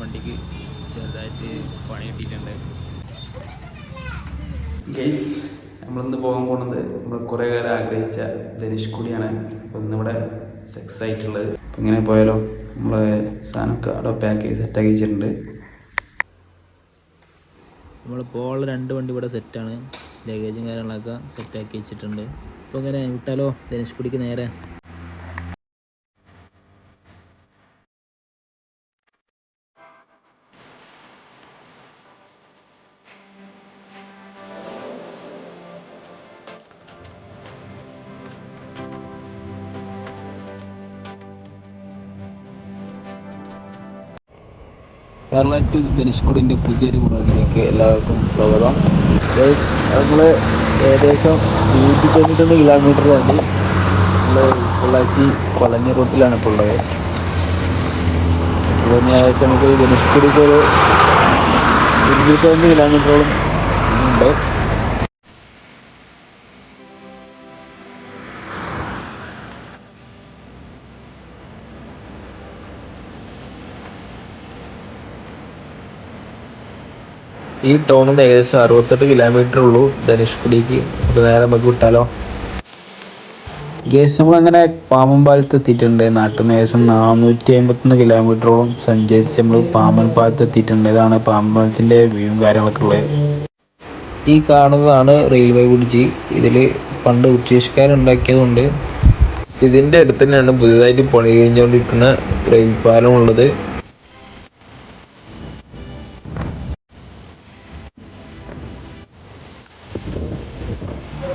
വണ്ടിക്ക് ചെറുതായിട്ട് പണി കിട്ടിയിട്ടുണ്ട്. ഗൈസ് നമ്മളിന്ന് പോകാൻ പോകുന്നത് നമ്മൾ കുറേ കാലം ആഗ്രഹിച്ച ധനുഷ്കുടിയാണ് അപ്പോൾ ഇന്നിവിടെ സെക്സ് ആയിട്ടുള്ളത്. അപ്പം ഇങ്ങനെ പോയാലോ? നമ്മൾ സാധനമൊക്കെ അവിടെ പാക്ക് ചെയ്ത് സെറ്റാക്കി വെച്ചിട്ടുണ്ട്. നമ്മളിപ്പോൾ പോകാനുള്ള രണ്ട് വണ്ടി ഇവിടെ സെറ്റാണ് ലഗേജും കാര്യങ്ങളൊക്കെ സെറ്റാക്കി വെച്ചിട്ടുണ്ട്. അപ്പോൾ ഇങ്ങനെ വിട്ടാലോ? ധനുഷ്കുടിക്ക് നേരെ. കേരള ടു ധനുഷ്കോടിന്റെ പുതിയൊരു വ്ളോഗിലേക്ക് എല്ലാവർക്കും സ്വാഗതം. നമ്മൾ ഏകദേശം നൂറ്റി തൊണ്ണൂറ്റൊന്ന് കിലോമീറ്റർ ആണ്. നമ്മൾ പൊള്ളാച്ചി കൊളഞ്ഞി റൂട്ടിലാണ് ഇപ്പോൾ ഉള്ളത്. ഇവിടുന്ന് ഏകദേശം നമുക്ക് ധനുഷ്കോടിക്ക് ഒരു ഇരുന്നൂറ്റൊന്ന് കിലോമീറ്ററോളം ഉണ്ട്. ഈ ടൗണിൽ നിന്ന് ഏകദേശം അറുപത്തെട്ട് കിലോമീറ്റർ ഉള്ളൂ. ധനുഷ്കുടിക്ക്. ഒരു നേരം നമുക്ക് വിട്ടാലോ? ഗേസ് നമ്മളങ്ങനെ പാമ്പൻപാലത്ത് എത്തിയിട്ടുണ്ട്. നാട്ടിൽ നിന്ന് ഏകദേശം നാനൂറ്റി അമ്പത്തൊന്ന് കിലോമീറ്ററോളം സഞ്ചരിച്ച് നമ്മൾ പാമ്പൻപാലത്ത് എത്തിയിട്ടുണ്ട്. ഇതാണ് പാമ്പൻപാലത്തിന്റെ വ്യൂവും കാര്യങ്ങളൊക്കെ ഉള്ളത്. ഈ കാണുന്നതാണ് റെയിൽവേ ബ്രിഡ്ജ് ഇതിൽ പണ്ട് ബ്രിട്ടീഷുകാരുണ്ടാക്കിയതുകൊണ്ട് ഇതിന്റെ അടുത്ത് തന്നെയാണ് പുതിയതായിട്ട് പണി കഴിഞ്ഞുകൊണ്ടിരിക്കുന്ന റെയിൽ പാലം ഉള്ളത്.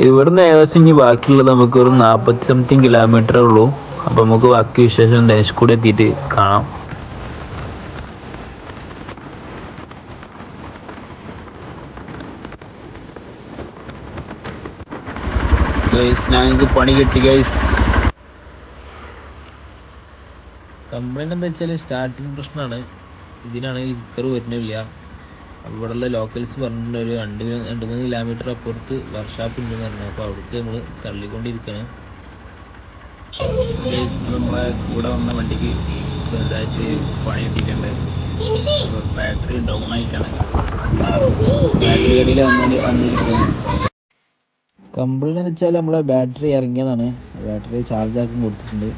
ഇവിടുന്ന് ഏകദേശം ഇനി ബാക്കിയുള്ളത് നമുക്ക് ഒരു നാൽപ്പത്തി സംതിങ് കിലോമീറ്റർ ഉള്ളൂ. അപ്പോൾ നമുക്ക് ബാക്കി വിശേഷം ധനുഷ്കൂടി എത്തിയിട്ട് കാണാം. പണി കിട്ടി ഗൈസ് കംപ്ലൈന്റ് എന്താ വെച്ചാൽ സ്റ്റാർട്ടിങ് പ്രശ്നമാണ് ഇതിനാണെങ്കിൽ ലിക്കർ വരുന്നില്ല. ഇവിടെയുള്ള ലോക്കൽസ് പറഞ്ഞിട്ടുണ്ട് ഒരു രണ്ട് രണ്ട് മൂന്ന് കിലോമീറ്റർ അപ്പുറത്ത് വർക്ക്ഷോപ്പ് ഉണ്ടെന്ന് പറഞ്ഞു. അപ്പോൾ അവിടേക്ക് നമ്മൾ തള്ളിക്കൊണ്ടിരിക്കണം. നമ്മളെ കൂടെ വന്ന വണ്ടിക്ക് ചെറുതായിട്ട് പണി കിട്ടിയിട്ടുണ്ട്. ബാറ്ററി ഡൗൺ ആയിട്ടാണ്. ബാറ്ററി കടിയിൽ വെച്ചാൽ നമ്മളെ ബാറ്ററി ഇറങ്ങിയതാണ്. ബാറ്ററി ചാർജ് ആക്കി കൊടുത്തിട്ടുണ്ട്.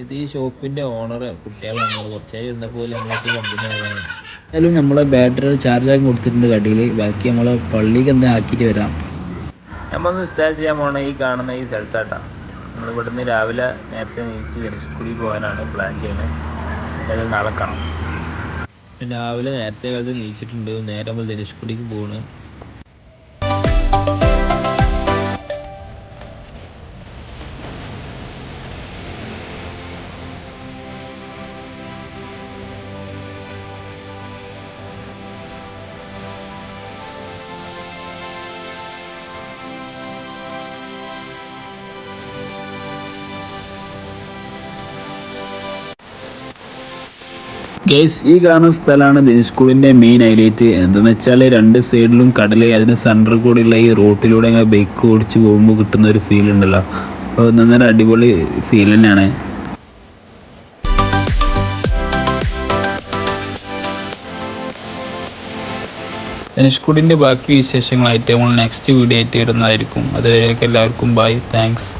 ഇത് ഈ ഷോപ്പിന്റെ ഓണർ കുട്ടികളാണ് നമ്മൾ കുറച്ചായി ഇരുന്നപ്പോൾ നമ്മൾക്ക് കമ്പനി ആയതാണ്. എന്തായാലും നമ്മളെ ബാറ്ററി ചാർജ് ആക്കി കൊടുത്തിട്ടുണ്ട് കടയിൽ ബാക്കി നമ്മളെ പള്ളിക്ക് എന്താ ആക്കിയിട്ട് വരാം. നമ്മൾ സ്റ്റേ ചെയ്യാൻ പോണ ഈ കാണുന്ന ഈ സ്ഥലത്താട്ടാ. നമ്മൾ ഇവിടുന്ന് രാവിലെ നേരത്തെ നീച്ച് ധനുഷ്കുടി പോകാനാണ് പ്ലാൻ ചെയ്യുന്നത്. എന്തായാലും നാളെ കാണാം. രാവിലെ നേരത്തെ കാലത്ത് നീച്ചിട്ടുണ്ട്. നേരെ നമ്മൾ ധനുഷ്കുടിക്ക് പോവാണ് ഗേസ് ഈ കാണുന്ന സ്ഥലമാണ് ദിനസ്കൂളിന്റെ മെയിൻ ഹൈലൈറ്റ് എന്താണെന്ന് വെച്ചാൽ രണ്ട് സൈഡിലും കടൽ അതിന് സെന്ററിൽ കൂടെയുള്ള ഈ റോട്ടിലൂടെ അങ്ങനെ ബൈക്ക് ഓടിച്ച് പോകുമ്പോൾ കിട്ടുന്ന ഒരു ഫീൽ ഉണ്ടല്ലോ. അപ്പോൾ ഒന്നൊന്നര അടിപൊളി ഫീൽ തന്നെയാണ്. ധനുഷ്കുടിന്റെ ബാക്കി വിശേഷങ്ങളായിട്ട് നമ്മൾ നെക്സ്റ്റ് വീഡിയോ ആയിട്ട് വരുന്നതായിരിക്കും. അതുവരേക്കും എല്ലാവർക്കും ബൈ താങ്ക്സ്